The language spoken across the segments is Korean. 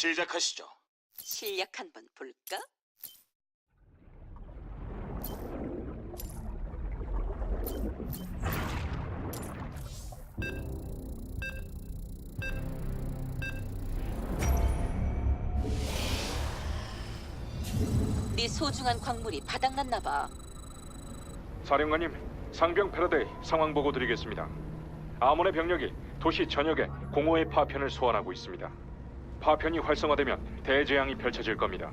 시작하시죠. 실력 한번 볼까? 네 소중한 광물이 바닥났나 봐. 사령관님, 상병 패러데이 상황 보고 드리겠습니다. 아몬의 병력이 도시 전역에 공허의 파편을 소환하고 있습니다. 파편이 활성화되면 대재앙이 펼쳐질 겁니다.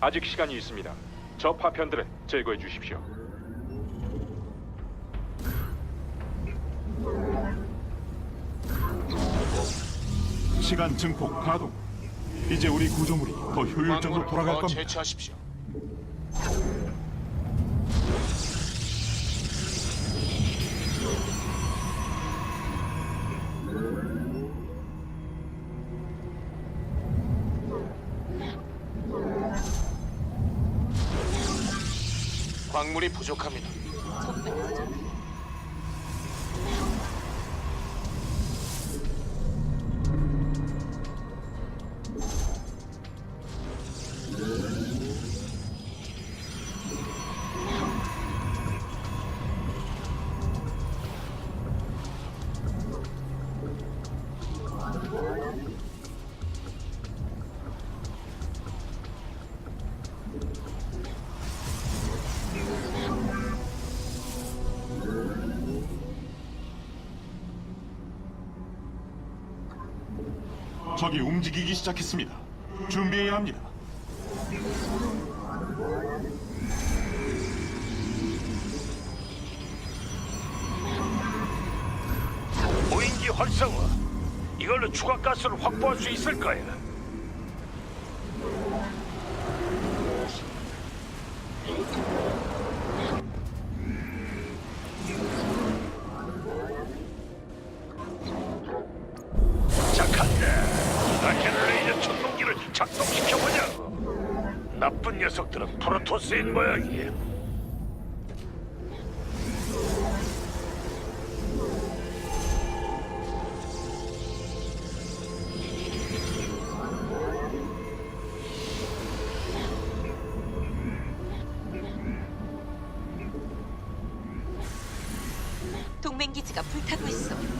아직 시간이 있습니다. 저 파편들을 제거해 주십시오. 시간 증폭 가동. 이제 우리 구조물이 더 효율적으로 돌아갈 더 겁니다. 채취하십시오. 광물이 부족합니다. 적이 움직이기 시작했습니다. 준비해야 합니다. 무인기 활성화. 이걸로 추가 가스를 확보할 수 있을 거야. 프로토스인 모양이야. 동맹 기지가 불타고 있어.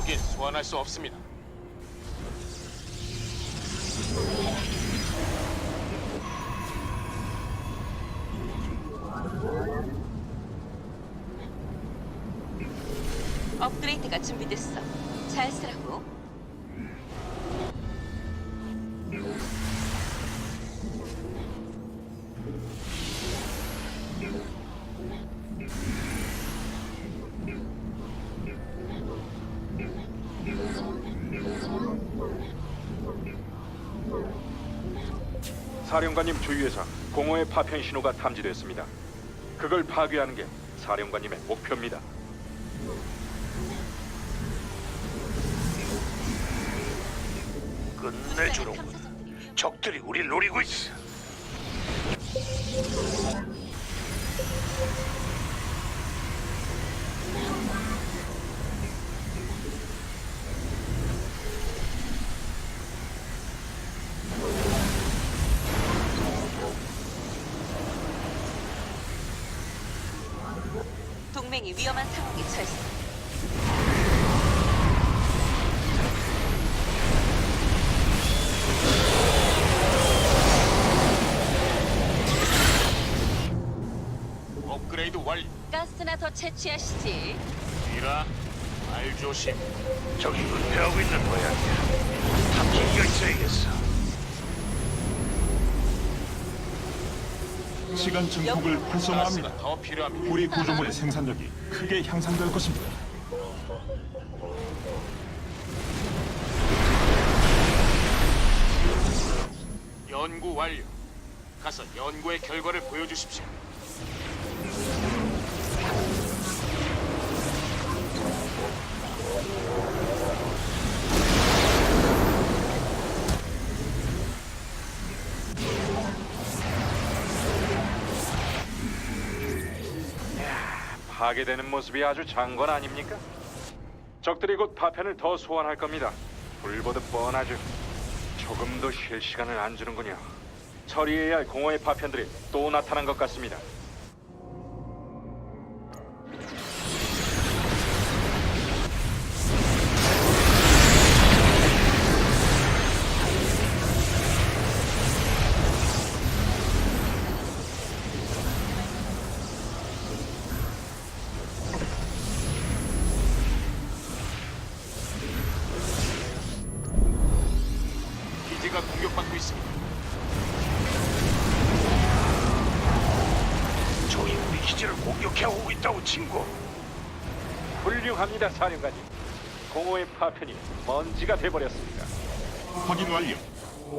거긴 소환할 수 없습니다. 업그레이드가 준비됐어. 잘 쓰라고. 사령관님 주위에서 공허의 파편 신호가 탐지됐습니다. 그걸 파괴하는 게 사령관님의 목표입니다. 끝내주로 적들이 우리 노리고 있어. 동맹이 위험한 상황에 처했어. 업그레이드 완료. 가스나 더 채취하시지. 이라 말 조심. 저기 은폐하고 있는 모양이야. 탐지기가 있어야겠어. 시간 증폭을 활성화합니다. 가스가 더 필요합니다. 우리 구조물의 생산력이 크게 향상될 것입니다. 연구 완료. 가서 연구의 결과를 보여주십시오. 파괴되는 모습이 아주 장관 아닙니까? 적들이 곧 파편을 더 소환할 겁니다. 불보듯 뻔하죠. 조금도 쉴 시간을 안 주는군요. 처리해야 할 공허의 파편들이 또 나타난 것 같습니다. 있다고 친구. 훌륭합니다, 사령관님. 공허의 파편이 먼지가 돼버렸습니다. 확인 완료.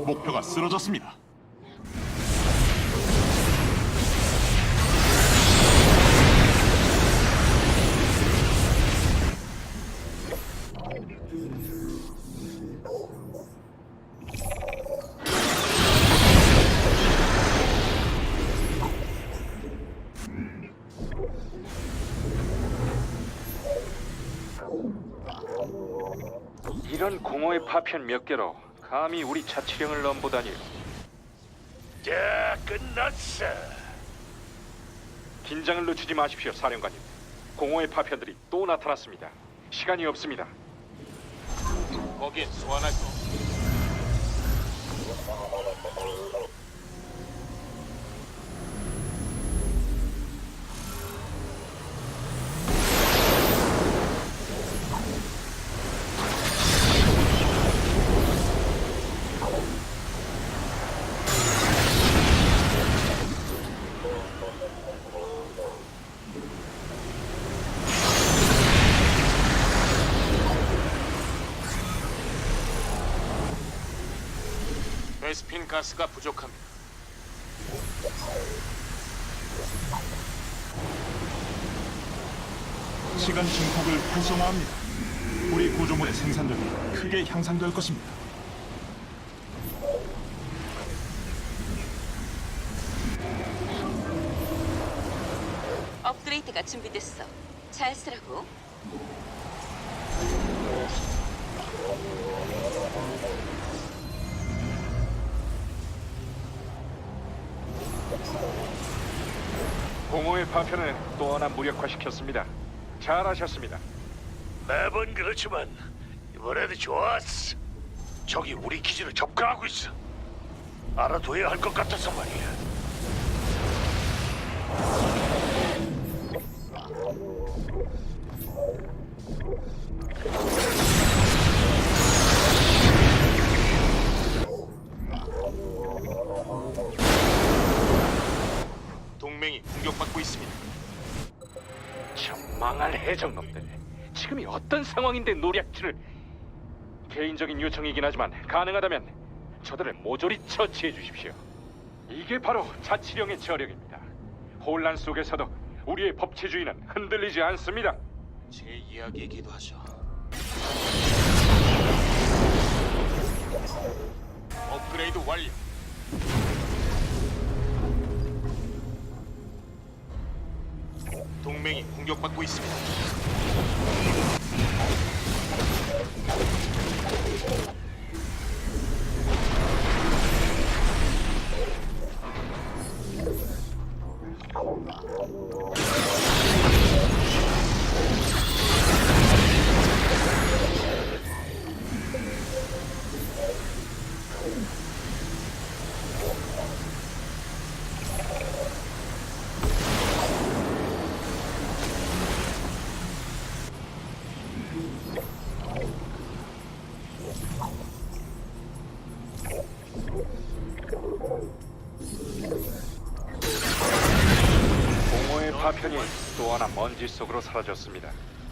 목표가 쓰러졌습니다. 파편 몇 개로 감히 우리 자치령을 넘보다니요. 자, 끝났어. 긴장을 늦추지 마십시오, 사령관님. 공허의 파편들이 또 나타났습니다. 시간이 없습니다. 거기에 소환할 수 없습 베스핀 가스가 부족합니다. 시간 증폭을 활성화합니다. 우리 구조물의 생산력이 크게 향상될 것입니다. 업그레이드가 준비됐어. 잘 쓰라고. 공허의 파편을 또 하나 무력화시켰습니다. 잘하셨습니다. 매번 그렇지만 이번에도 좋았어. 저기 우리 기지를 접근하고 있어. 알아둬야 할 것 같아서 말이야. 동맹이 공격받고 있습니다. 저 망할 해적놈들. 지금이 어떤 상황인데 노략질을... 개인적인 요청이긴 하지만 가능하다면 저들을 모조리 처치해 주십시오. 이게 바로 자치령의 저력입니다. 혼란 속에서도 우리의 법치주의는 흔들리지 않습니다. 제 이야기이기도 하죠. 업그레이드 완료. 동맹이 공격받고 있습니다. 하나 먼지 속으로 사라졌습니다.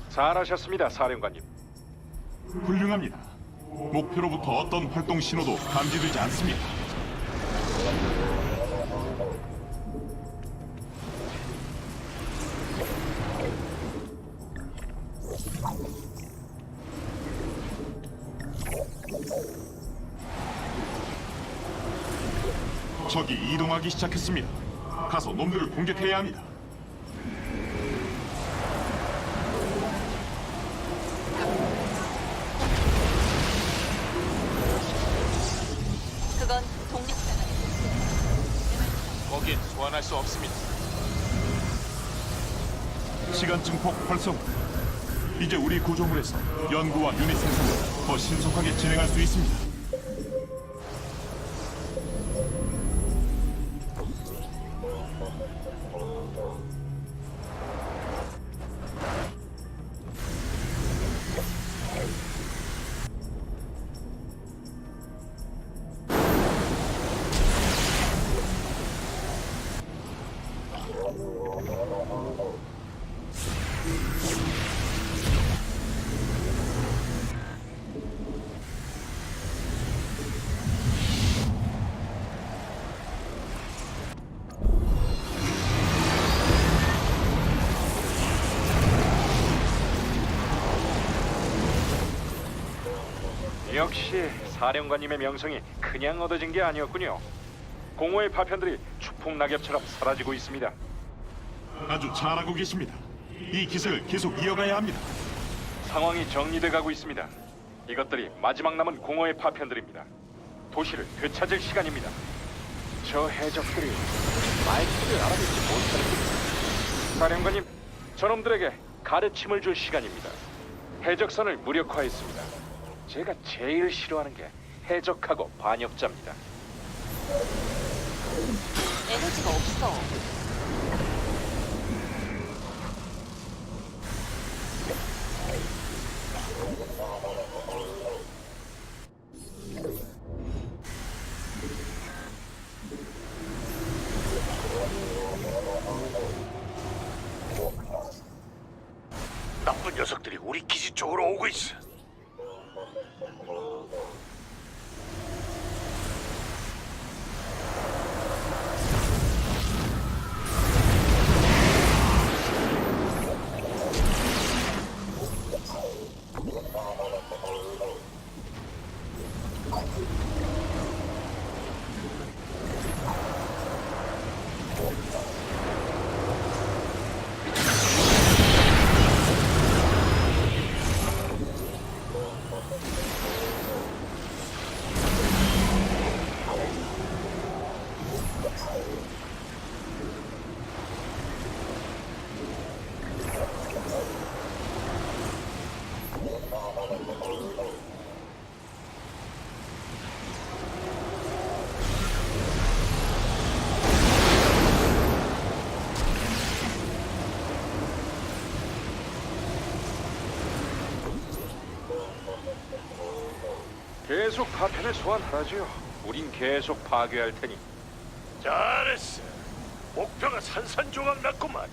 잘하셨습니다, 사령관님. 훌륭합니다. 목표로부터 어떤 활동 신호도 감지되지 않습니다. 적이 이동하기 시작했습니다. 가서 놈들을 공격해야 합니다. 시간 증폭 활성. 이제 우리 구조물에서 연구와 유닛 생산을 더 신속하게 진행할 수 있습니다. 역시 사령관님의 명성이 그냥 얻어진 게 아니었군요. 공허의 파편들이 추풍 낙엽처럼 사라지고 있습니다. 아주 잘하고 계십니다. 이 기색을 계속 이어가야 합니다. 상황이 정리돼 가고 있습니다. 이것들이 마지막 남은 공허의 파편들입니다. 도시를 되찾을 시간입니다. 저 해적들이 말투를 알아듣지 못하는 군 사령관님, 저놈들에게 가르침을 줄 시간입니다. 해적선을 무력화했습니다. 제가 제일 싫어하는 게 해적하고 반역자입니다. 에너지가 없어. 나쁜 녀석들이 우리 기지 쪽으로 오고 있어. 계속 파편을 소환하라지요. 우린 계속 파괴할 테니. 잘했어. 목표가 산산조각 났구만.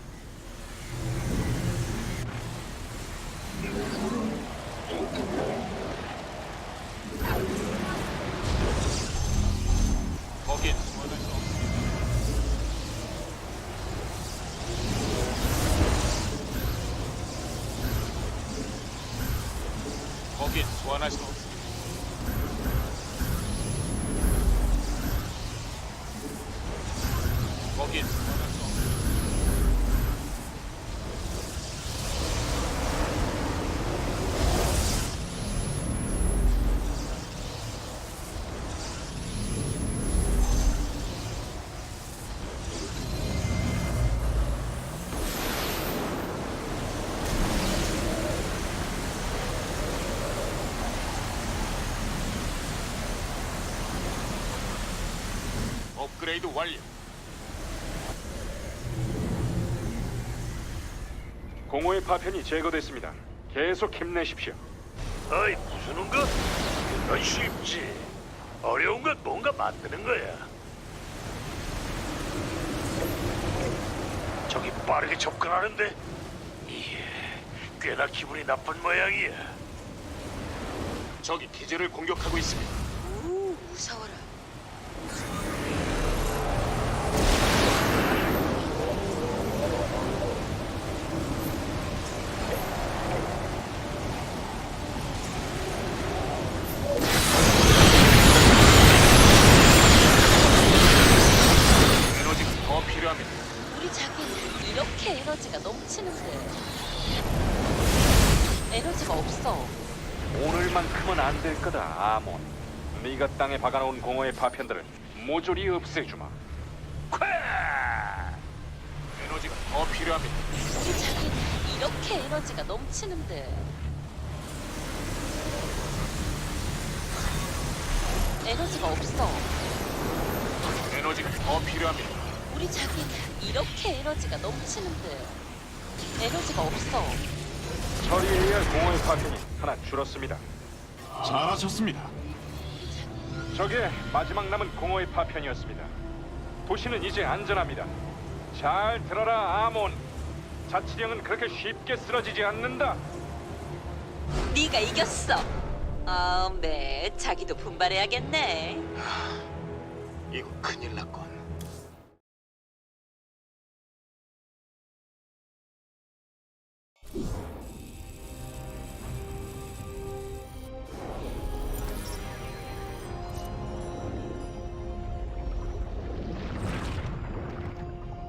거긴 소환할 수 없습니다. 거긴 소환할 수 없습 업그레이드 완료. 공허의 파편이 제거됐습니다. 계속 힘내십시오. 어이 부수는 것? 그건 쉽지. 어려운 건 뭔가 만드는 거야. 저기 빠르게 접근하는데 이게 꽤나 기분이 나쁜 모양이야. 적이 기지를 공격하고 있습니다. 오, 무서워라. 땅에 박아놓은 공허의 파편들을 모조리 없애주마. 쾌! 더 필요합니다. 우리 자기는 이렇게 에너지가 넘치는데. 에너지가 없어. 에너지가 더 필요합니다. 우리 자기는 이렇게 에너지가 넘치는데. 에너지가 없어. 처리해야 할 공허의 파편이 하나 줄었습니다. 잘하셨습니다. 저게 마지막 남은 공허의 파편이었습니다. 도시는 이제 안전합니다. 잘 들어라 아몬. 자치령은 그렇게 쉽게 쓰러지지 않는다. 네가 이겼어. 아, 매 자기도 분발해야겠네. 이거 큰일 났고.